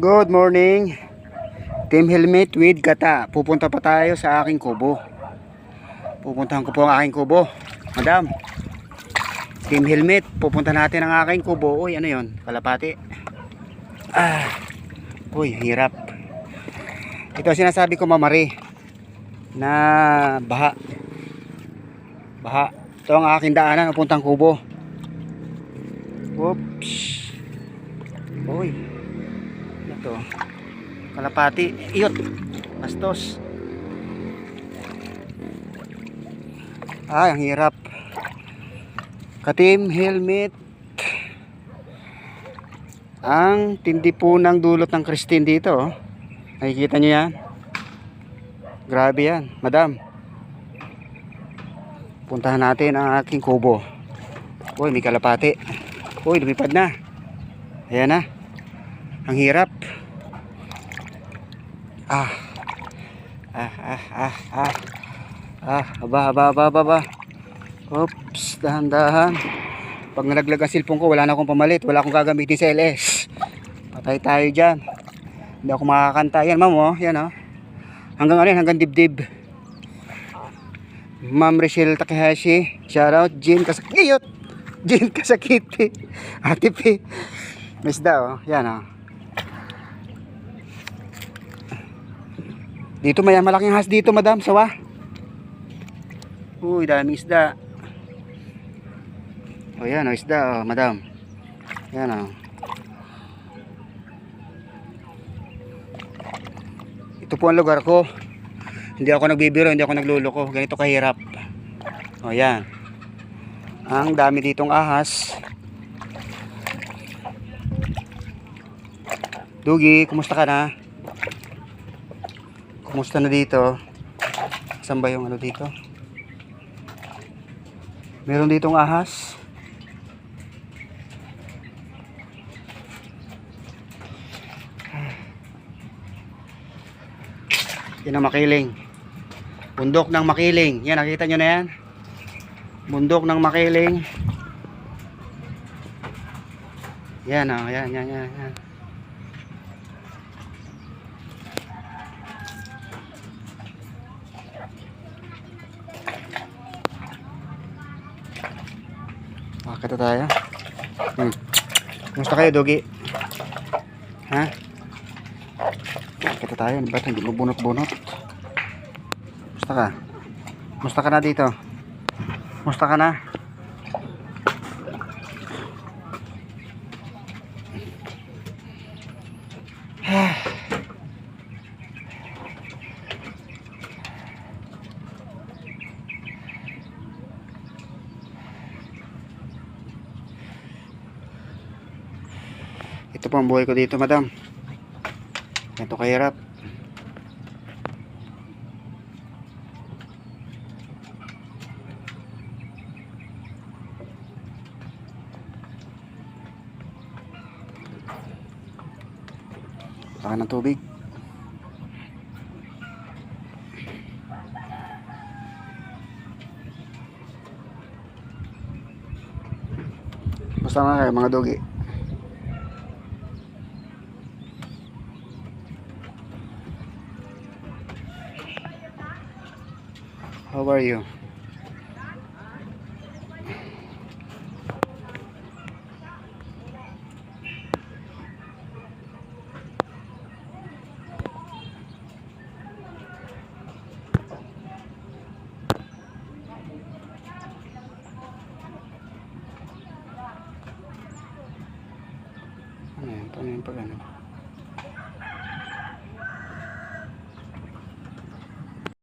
Good morning. Team Helmet with Gata. Pupunta pa tayo sa aking kubo. Pupuntahan ko po ang aking kubo. Madam. Team Helmet. Pupunta natin ang aking kubo. Uy, ano yon? Kalapati. Ah. Uy, hirap. Ito sinasabi ko mamari. Na baha. Baha. Ito ang aking daanan. Pupuntang kubo. Oops. Ito. Kalapati. Iyot. Bastos. Ay, ang hirap. Katim, helmet. Ang tindi po ng dulot ng Christine dito. oh. Nakikita nyo yan? Grabe yan. Madam. Puntahan natin ang aking kubo. Uy, may kalapati. Uy, lumipad na. Ayan na. Ang hirap. Ah. Ah, ah, ah, ah. Ah, aba, aba, aba, aba. Oops, dahan-dahan. Pag nalaglag ang cellphone ko, wala na akong pamalit. Wala akong gagamitin sa LS. Patay tayo dyan. Hindi ako makakanta. Yan, ma'am, oh. Yan, oh. Hanggang ano hanggang dibdib. Ma'am Rachel Takahashi. Shoutout. Jin Kasakiyot. Jin Kasakiti. Ate P. Misda, oh. Yan, oh. Dito may malaking has dito, madam, sawa. Uy, daming isda. O yan, oh, isda, oh, madam. Yan, oh. Ito po ang lugar ko. Hindi ako nagbibiro, hindi ako nagluloko. Ganito kahirap. O yan. Ang dami ditong ahas. Dugi, kumusta ka na? Kumusta na dito? Saan ba yung ano dito? Meron ditong ahas. Yan ang makiling. Bundok ng makiling. Yan, nakita nyo na yan? Bundok ng makiling. Yan, oh, yan, yan, yan, yan. Makakita tayo. Hmm. Kumusta kayo, Dogi? Ha? Makakita tayo. Ba't hindi mo bunot-bunot? Kumusta ka? Kumusta ka na dito? Kumusta ka na? Ito po ang buhay ko dito, madam. Ito kahirap. Baka ng tubig. Basta na kayo mga dogi. How are you? Ano yan? Paano yung pag ano?